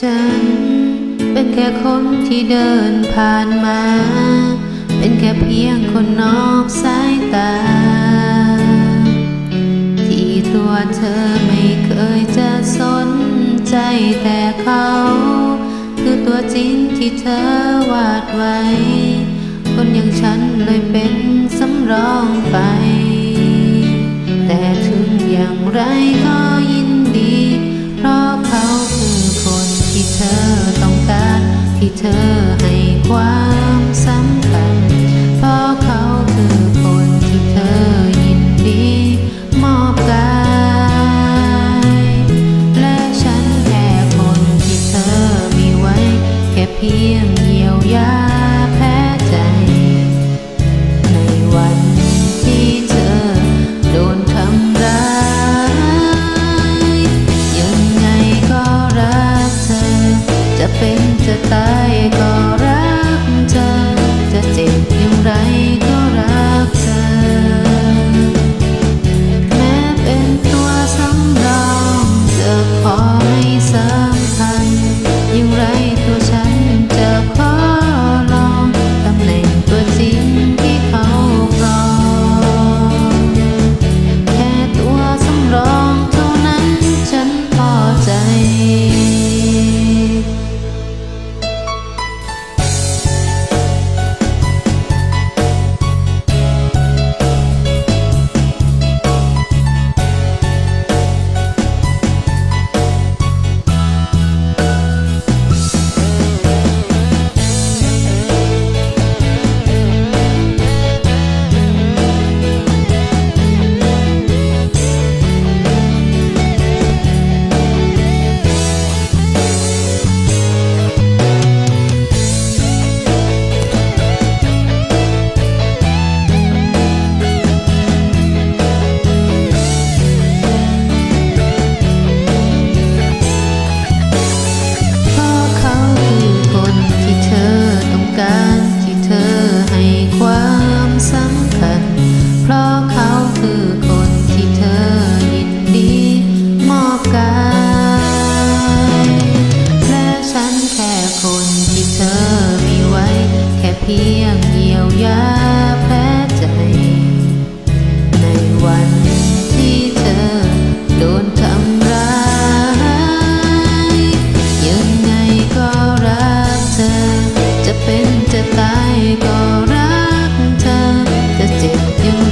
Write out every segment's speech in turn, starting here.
ฉันเป็นแค่คนที่เดินผ่านมา เป็นแค่เพียงคนนอกสายตา ที่ตัวเธอไม่เคยจะสนใจแต่เขา คือตัวจริงที่เธอวาดไว้ คนอย่างฉันเลยเป็นสำรองไป แต่ถึงอย่างไรก็ 的黑寡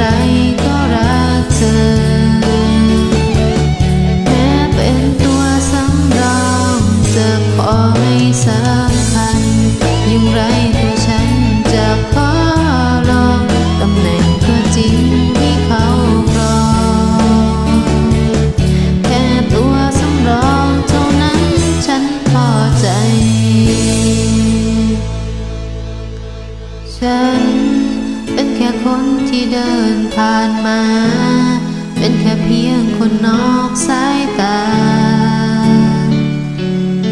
ได เดินผ่านมา เป็นแค่เพียงคนนอกสายตา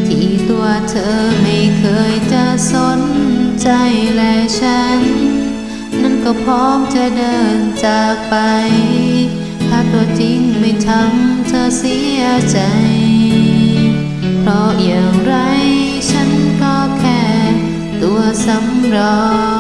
ที่ตัวเธอไม่เคยจะสนใจและฉัน นั่นก็พร้อมจะเดินจากไป ถ้าตัวจริงไม่ทำเธอเสียใจ เพราะอย่างไรฉันก็แค่ตัวสำรอง